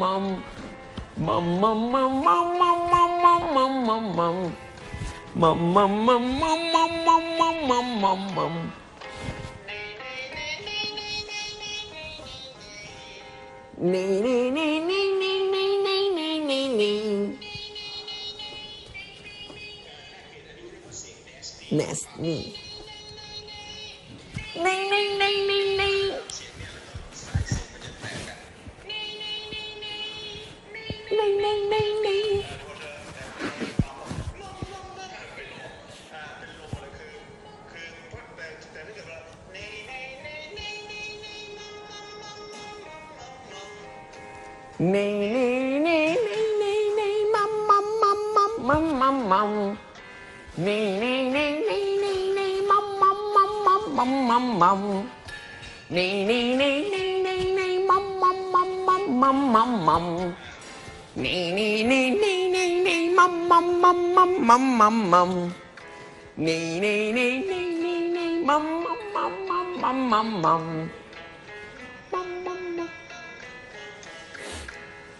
มัมมัมมัมมัมมัมมัมมัมมัมมัมมัมมัมมัมมัมมัมมัมมัมมัม Nee, nee, nee, nee, nee, nee, mum, mum, mum, mum, mum, mum, mum. Nee, nee, nee, nee, nee, nee, mum, mum, mum, mum, mum, mum, mum. Nee, nee, nee, nee, nee, nee, mum, mum, mum, mum, mum, mum, mum. Nee, nee, nee, nee, nee, nee, mum, mum, mum, mum, mum, mum, mum. Nee, nee, nee, nee, nee, nee, mum, mum, mum, mum, mum, mum.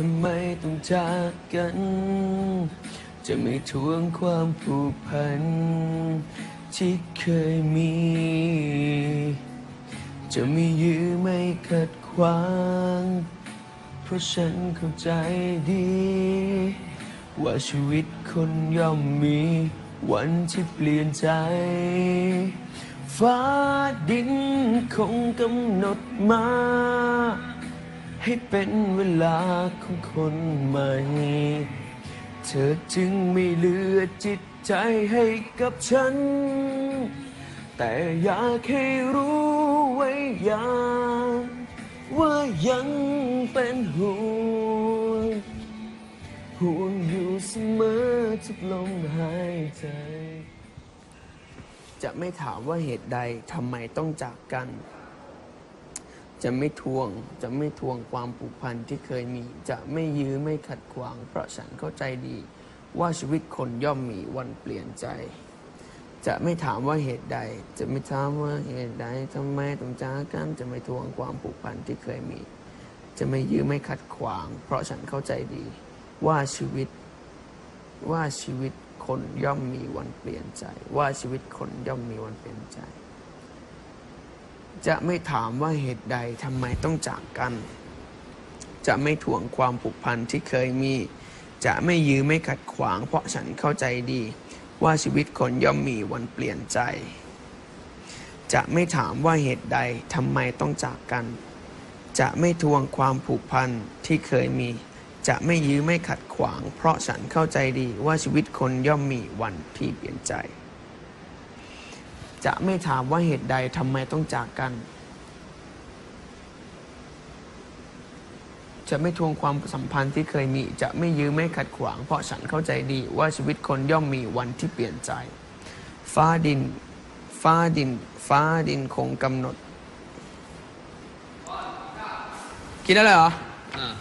ทำไมต้องจากกัน จะไม่ทวงความผูกพัน ที่เคยมี จะไม่ยื้อไม่ขัดขวาง เพราะฉันเข้าใจดี ว่าชีวิตคนย่อมมี วันที่เปลี่ยนใจ ฟ้าดินคงกำหนดมา ให้เป็นเวลาของคนใหม่ เธอจึงไม่เหลือจิตใจให้กับฉัน แต่อยากให้รู้ไว้อย่างว่ายังเป็นห่วงห่วงอยู่เสมอทุกลมหายใจ จะไม่ถามว่าเหตุใดทำไมต้องจากกัน จะไม่ทวง จะไม่ทวงความผูกพันที่เคยมี จะไม่ยื้อไม่ขัดขวาง เพราะฉันเข้าใจดี ว่าชีวิตคนย่อมมีวันเปลี่ยนใจ จะไม่ถามว่าเหตุใด จะไม่ถามว่าเหตุใดทำไมต้องจากกันจะไม่ทวงความผูกพันที่เคยมี จะไม่ยื้อไม่ขัดขวาง เพราะฉันเข้าใจดี ว่าชีวิต ว่าชีวิตคนย่อมมีวันเปลี่ยนใจ ว่าชีวิตคนย่อมมีวันเปลี่ยนใจ จะไม่ถามว่าเหตุใดทำไมต้องจากกัน จะไม่ถ่วงความผูกพันที่เคยมี จะไม่ยื้อไม่ขัดขวาง เพราะฉันเข้าใจดี ว่าชีวิตคนย่อมมีวันเปลี่ยนใจ จะไม่ถามว่าเหตุใดทำไมต้องจากกัน จะไม่ทวงความผูกพันที่เคยมี จะไม่ยื้อไม่ขัดขวาง เพราะฉันเข้าใจดีว่าชีวิตคนย่อมมีวันที่เปลี่ยนใจ จะไม่ถามว่าเหตุใดทำไมต้องจากกัน จะไม่ทวงความสัมพันธ์ที่เคยมี จะไม่ยื้อไม่ขัดขวาง เพราะฉันเข้าใจดีว่าชีวิตคนย่อมมีวันที่เปลี่ยนใจ ฟ้าดิน ฟ้าดิน ฟ้าดินคงกำหนดคิดได้เลยเหรออ่า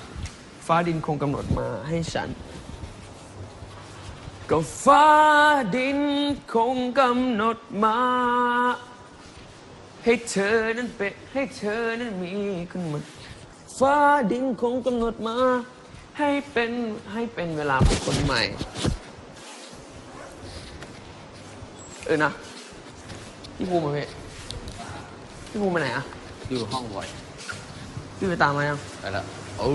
ฟ้าดินคงกำหนดมาให้ฉัน ก็ฟ้าดินคงกำหนดมา ให้เธอนั้นเป็นให้เธอนั้นมีขึ้นมาฟ้าดินคงกำหนดมา ให้เป็นให้เป็นเวลาของคนใหม่ เออนะพี่ภูมิมาพี่พี่ภูมิไปไหนอะอยู่ห้องบ่อยพี่ไปตามมายังไปแล้วโอ้